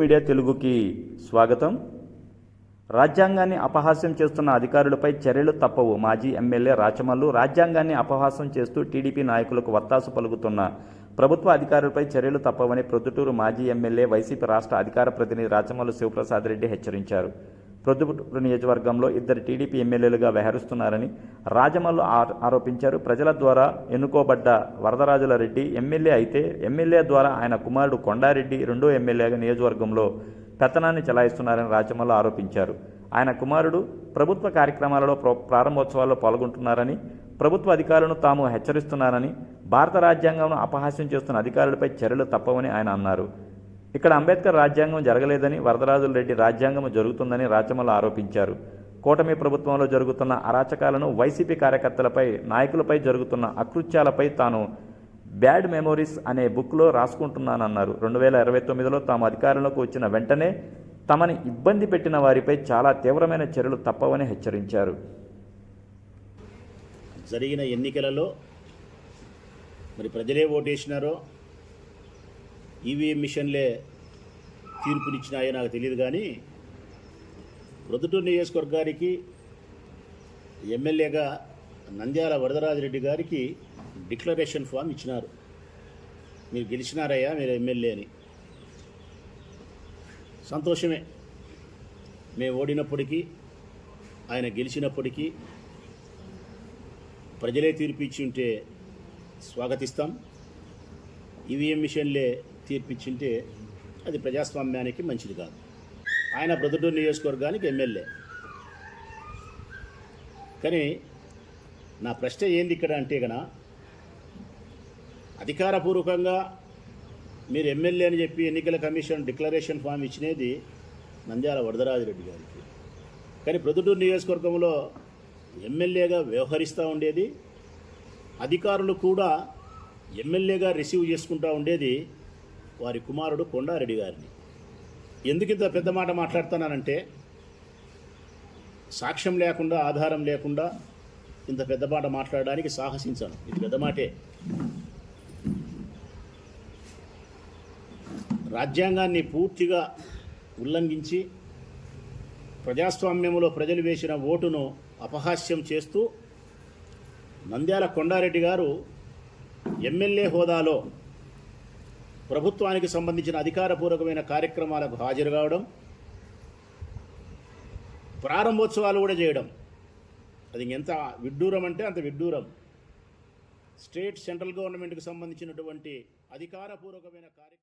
Media తెలుగుకి స్వాగతం. రాజ్యాంగాన్ని అపహాస్యం చేస్తున్న అధికారులపై చర్యలు తప్పవు. మాజీ ఎమ్మెల్యే రాచమల్లు రాజ్యాంగాన్ని అపహాస్యం చేస్తూ టీడీపీ నాయకులకు వత్తాసు పలుకుతున్న ప్రభుత్వ అధికారులపై చర్యలు తప్పవని ప్రొద్దుటూరు మాజీ ఎమ్మెల్యే వైసీపీ రాష్ట్ర అధికార ప్రతినిధి రాచమల్లు శివప్రసాద్ రెడ్డి హెచ్చరించారు. ప్రొద్దుటూరు నియోజకవర్గంలో ఇద్దరు టీడీపీ ఎమ్మెల్యేలుగా వ్యవహరిస్తున్నారని రాజమల్లు ఆ- ఆరోపించారు. ప్రజల ద్వారా ఎన్నుకోబడ్డ వరదరాజుల రెడ్డి ఎమ్మెల్యే అయితే ఎమ్మెల్యే ద్వారా ఆయన కుమారుడు కొండారెడ్డి రెండో ఎమ్మెల్యేగా నియోజకవర్గంలో పెత్తనాన్ని చెలాయిస్తున్నారని రాజమల్లు ఆరోపించారు. ఆయన కుమారుడు ప్రభుత్వ కార్యక్రమాలలో ప్ర- ప్రారంభోత్సవాల్లో పాల్గొంటున్నారని ప్రభుత్వ అధికారులను తాము హెచ్చరిస్తున్నారని భారత రాజ్యాంగంను అపహాస్యం చేస్తున్న అధికారులపై చర్యలు తప్పవని ఆయన అన్నారు. ఇక్కడ అంబేద్కర్ రాజ్యాంగం జరగలేదని వరదరాజుల రెడ్డి రాజ్యాంగం జరుగుతుందని రాచమల్లు ఆరోపించారు. కూటమి ప్రభుత్వంలో జరుగుతున్న అరాచకాలను వైసీపీ కార్యకర్తలపై నాయకులపై జరుగుతున్న అకృత్యాలపై తాను బ్యాడ్ మెమోరీస్ అనే బుక్లో రాసుకుంటున్నానన్నారు. రెండు వేల ఇరవై తొమ్మిదిలో తాము అధికారంలోకి వచ్చిన వెంటనే తమని ఇబ్బంది పెట్టిన వారిపై చాలా తీవ్రమైన చర్యలు తప్పవని హెచ్చరించారు. జరిగిన ఎన్నికలలో మరి ప్రజలే ఓటేసినారో ఈవీఎం మిషన్లే తీర్పునిచ్చినాయో నాకు తెలియదు కానీ ప్రొద్దుటూరు నియోజకవర్గానికి ఎమ్మెల్యేగా నంద్యాల వరదరాజరెడ్డి గారికి డిక్లరేషన్ ఫామ్ ఇచ్చినారు. మీరు గెలిచినారయ్యా మీరు ఎమ్మెల్యే అని. సంతోషమే. మేము ఓడినప్పటికీ ఆయన గెలిచినప్పటికీ ప్రజలే తీర్పు ఇచ్చి ఉంటే స్వాగతిస్తాం. ఈవీఎం మిషన్లే తీర్పిచ్చింటే అది ప్రజాస్వామ్యానికి మంచిది కాదు. ఆయన ప్రొద్దుటూరు నియోజకవర్గానికి ఎమ్మెల్యే. కానీ నా ప్రశ్న ఏంది ఇక్కడ అంటే కన అధికారపూర్వకంగా మీరు ఎమ్మెల్యే అని చెప్పి ఎన్నికల కమిషన్ డిక్లరేషన్ ఫామ్ ఇచ్చినది నంద్యాల వరదరాజిరెడ్డి గారికి. కానీ ప్రొద్దుటూరు నియోజకవర్గంలో ఎమ్మెల్యేగా వ్యవహరిస్తూ ఉండేది అధికారులు కూడా ఎమ్మెల్యేగా రిసీవ్ చేసుకుంటూ ఉండేది వారి కుమారుడు కొండారెడ్డి గారిని. ఎందుకు ఇంత పెద్ద మాట మాట్లాడుతున్నానంటే సాక్ష్యం లేకుండా ఆధారం లేకుండా ఇంత పెద్ద మాట మాట్లాడడానికి సాహసించాను. ఇది పెద్ద మాటే. రాజ్యాంగాన్ని పూర్తిగా ఉల్లంఘించి ప్రజాస్వామ్యంలో ప్రజలు వేసిన ఓటును అపహాస్యం చేస్తూ నంద్యాల కొండారెడ్డి గారు ఎమ్మెల్యే హోదాలో ప్రభుత్వానికి సంబంధించిన అధికారపూర్వకమైన కార్యక్రమాలకు హాజరు కావడం ప్రారంభోత్సవాలు కూడా చేయడం. అది ఎంత విడ్డూరం అంటే అంత విడ్డూరం. స్టేట్ సెంట్రల్ గవర్నమెంట్కి సంబంధించినటువంటి అధికారపూర్వకమైన కార్యక్రమం